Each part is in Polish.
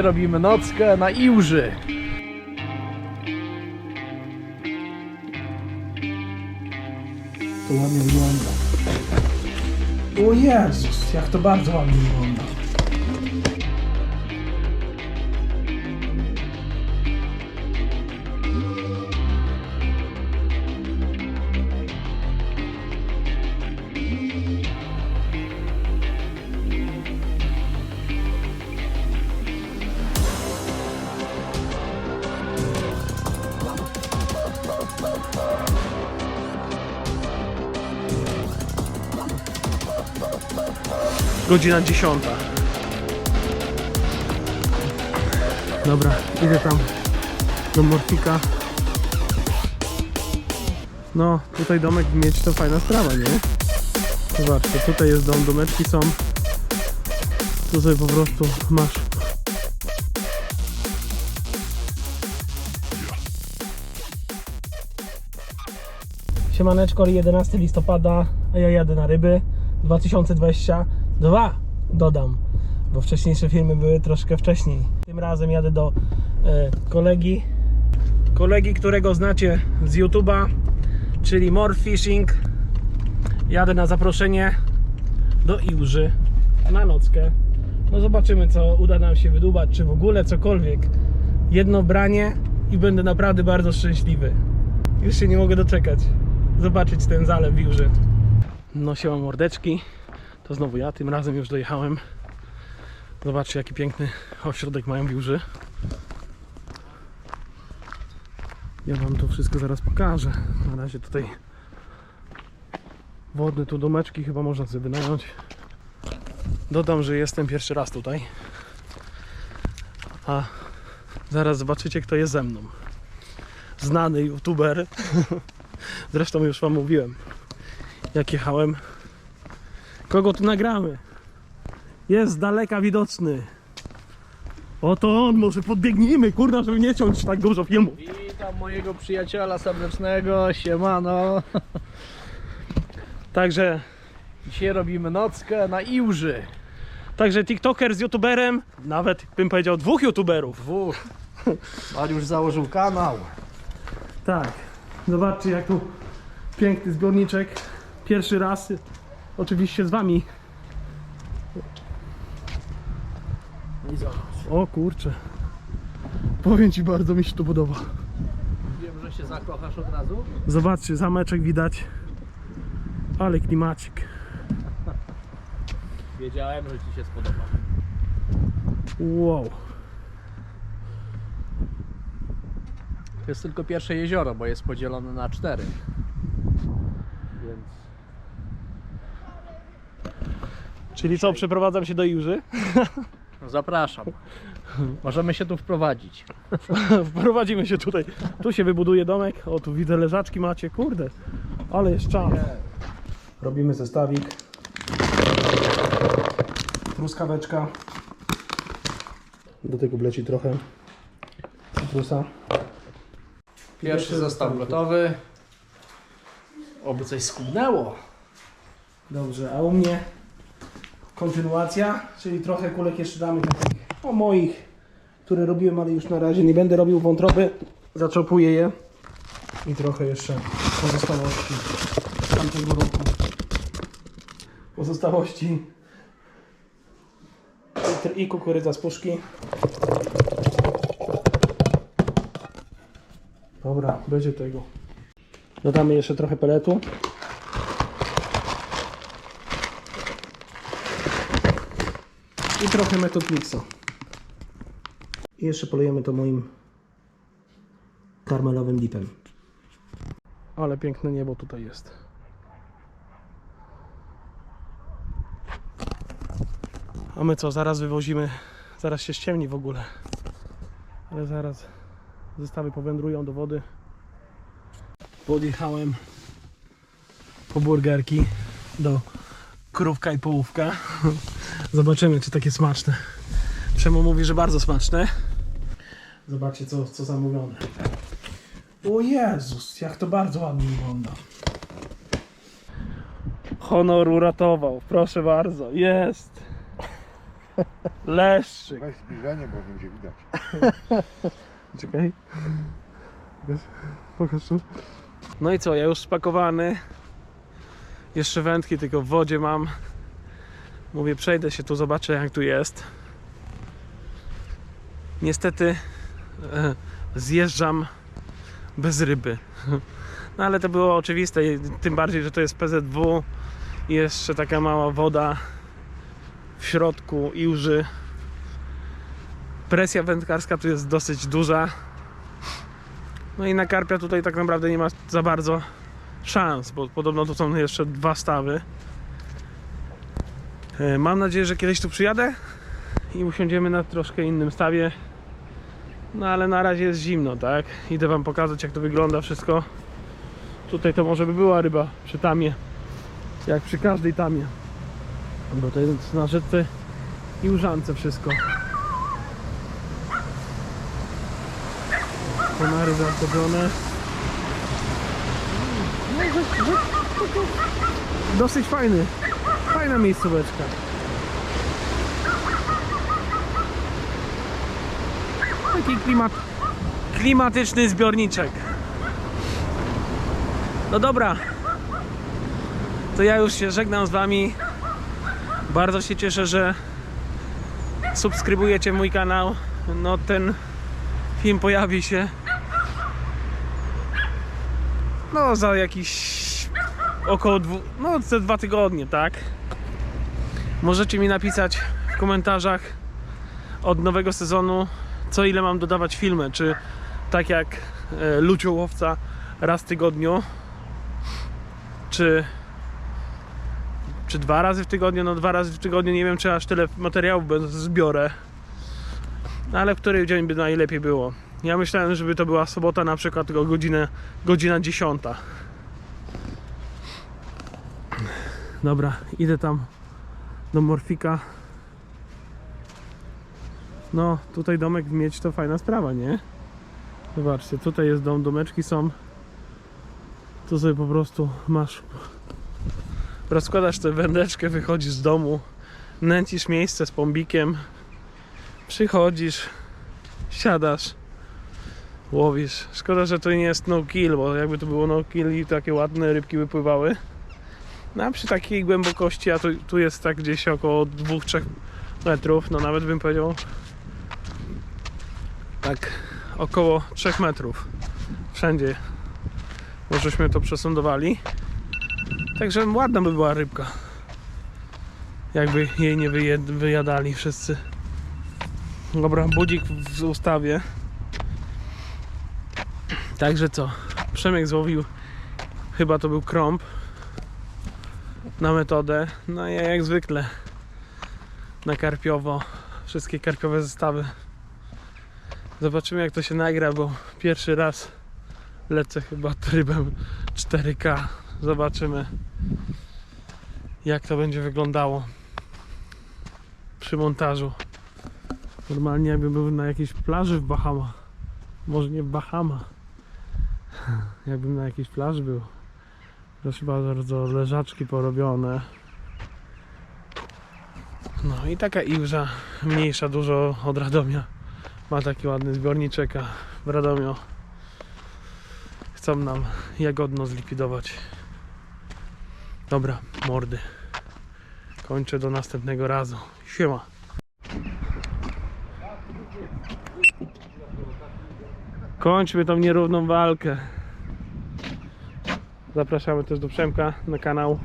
Robimy nockę na Iłży. To ładnie wygląda. O Jezus, jak to bardzo ładnie wygląda. Godzina dziesiąta. Dobra, idę tam do Morfika. No, tutaj domek mieć to fajna sprawa, nie? Zobaczcie, tutaj jest dom, domeczki są. Tu sobie po prostu masz. Siemaneczko, 11 listopada, a ja jadę na ryby 2022 dodam, bo wcześniejsze filmy były troszkę wcześniej. Tym razem jadę do e, kolegi, kolegi, którego znacie z YouTube'a, czyli More Fishing. Jadę na zaproszenie do Iłży na nockę. No zobaczymy, co uda nam się wydubać, czy w ogóle cokolwiek. Jedno branie i będę naprawdę bardzo szczęśliwy. Już się nie mogę doczekać. Zobaczyć ten zalew w Iłży. No siema mordeczki. To znowu ja, tym razem już dojechałem. Zobaczcie jaki piękny ośrodek mają Iłży. Ja wam to wszystko zaraz pokażę. Na razie tutaj wodne tu domeczki chyba można sobie wynająć. Dodam, że jestem pierwszy raz tutaj. A zaraz zobaczycie kto jest ze mną. Znany youtuber. Zresztą już wam mówiłem jak jechałem. Kogo tu nagramy? Jest z daleka widoczny. Oto on, może podbiegnijmy, kurna, żeby nie ciąć tak dużo filmu. Witam mojego przyjaciela serdecznego, siemano. Także, Dzisiaj robimy nockę na Iłży. także TikToker z YouTuberem, nawet bym powiedział dwóch YouTuberów. Dwóch. Mariusz założył kanał. Tak, zobaczcie jak tu piękny zbiorniczek. Pierwszy raz, oczywiście z wami. O kurczę. Powiem ci, bardzo mi się to podoba. Wiem, że się zakochasz od razu. Zobaczcie, zameczek widać. Ale klimacik. Wiedziałem, że ci się spodoba. Wow. To jest tylko pierwsze jezioro, bo jest podzielone na cztery. Więc Czyli co, przeprowadzam się do Iłży? no zapraszam. Możemy się tu wprowadzić. Wprowadzimy się tutaj. Tu się wybuduje domek. O, tu widzę leżaczki macie. Kurde, ale jest czas. Robimy zestawik. Truskaweczka. Do tego wleci trochę cytrusa. Pierwszy zestaw gotowy. Oby coś skubnęło. Dobrze, a u mnie kontynuacja, czyli trochę kulek jeszcze damy takich o moich, które robiłem, ale już na razie nie będę robił wątroby. Zaczopuję je i trochę jeszcze pozostałości z tamtego roku. Pozostałości i, kukurydza z puszki. Dobra, będzie tego. Dodamy jeszcze trochę peletu. I trochę metod mixa. I jeszcze polejemy to moim karmelowym dipem. Ale piękne niebo tutaj jest. A my co, zaraz wywozimy, zaraz się ściemni w ogóle. Ale zaraz zestawy powędrują do wody. Podjechałem po burgerki do krówka i połówka. Zobaczymy, czy takie smaczne. Przemo mówi, że bardzo smaczne. Zobaczcie, co, co zamówione. O Jezus, jak to bardzo ładnie wygląda. Honor uratował, proszę bardzo. Jest. Leszczyk. Weź zbliżenie, bo będzie widać. Czekaj. Pokaż tu. No i co, ja już spakowany. Jeszcze wędki tylko w wodzie mam. Mówię, przejdę się tu, zobaczę jak tu jest. Niestety e, zjeżdżam bez ryby. No ale to było oczywiste, tym bardziej, że to jest PZW i jeszcze taka mała woda w środku i łży. Presja wędkarska tu jest dosyć duża. No i na karpia tutaj tak naprawdę nie ma za bardzo szans, bo podobno tu są jeszcze dwa stawy. E, Mam nadzieję, że kiedyś tu przyjadę i usiądziemy na troszkę innym stawie. No ale na razie jest zimno, tak? Idę wam pokazać jak to wygląda wszystko. Tutaj to może by była ryba przy tamie. Jak przy każdej tamie. Bo to jest na rzece i użance wszystko. Konary zaotoczone. No, że, że, taki dosyć fajny. Fajna miejscóweczka. Taki klimat, klimatyczny zbiorniczek. No dobra. To ja już się żegnam z wami. Bardzo się cieszę, że subskrybujecie mój kanał. No ten film pojawi się no za jakiś około dwu, no ze dwa tygodnie, tak? Możecie mi napisać w komentarzach od nowego sezonu, co ile mam dodawać filmy, czy tak jak e, Luciołowca raz w tygodniu, czy czy dwa razy w tygodniu, no dwa razy w tygodniu, nie wiem czy aż tyle materiałów zbiorę, ale który dzień by najlepiej było. Ja myślałem, żeby to była sobota na przykład tylko godzinę, godzina 10. Dobra, idę tam do Morfika. No, tutaj domek mieć to fajna sprawa, nie? Zobaczcie, tutaj jest dom, domeczki są. Tu sobie po prostu masz. Rozkładasz tę wędeczkę, wychodzisz z domu, nęcisz miejsce z pombikiem, przychodzisz, siadasz, łowisz. Szkoda, że to nie jest no kill, bo jakby to było no kill i takie ładne rybki wypływały. No przy takiej głębokości, a tu, tu jest tak gdzieś około 2-3 metrów, no nawet bym powiedział tak około 3 metrów. Wszędzie możeśmy to przesądowali. Także ładna by była rybka. Jakby jej nie wyjadali wszyscy. Dobra, budzik w ustawie. Także co? Przemek złowił, chyba to był krąb na metodę. No i ja jak zwykle na karpiowo. Wszystkie karpiowe zestawy. Zobaczymy jak to się nagra, bo pierwszy raz lecę chyba trybem 4K. Zobaczymy jak to będzie wyglądało przy montażu. Normalnie jakbym był na jakiejś plaży w Bahama. Może nie w Bahama. Jakbym na jakiejś plaży był. Proszę bardzo, leżaczki porobione. No i taka iłża, mniejsza dużo od Radomia. Ma taki ładny zbiorniczek, a w Radomiu chcą nam jagodno zlikwidować. Dobra, mordy. Kończę do następnego razu. Siema. Kończmy tą nierówną walkę. Zapraszamy też do Przemka na kanał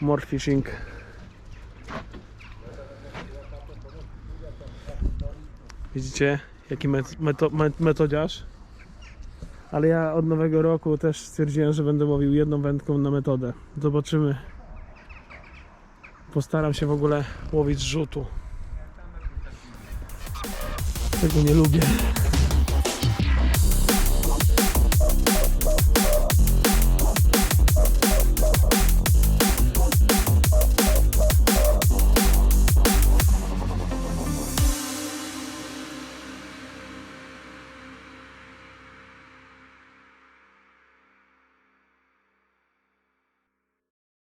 More Fishing. Widzicie, jaki met, meto, met, metodziarz? Ale ja od nowego roku też stwierdziłem, że będę łowił jedną wędką na metodę. Zobaczymy. Postaram się w ogóle łowić z rzutu. Tego nie lubię.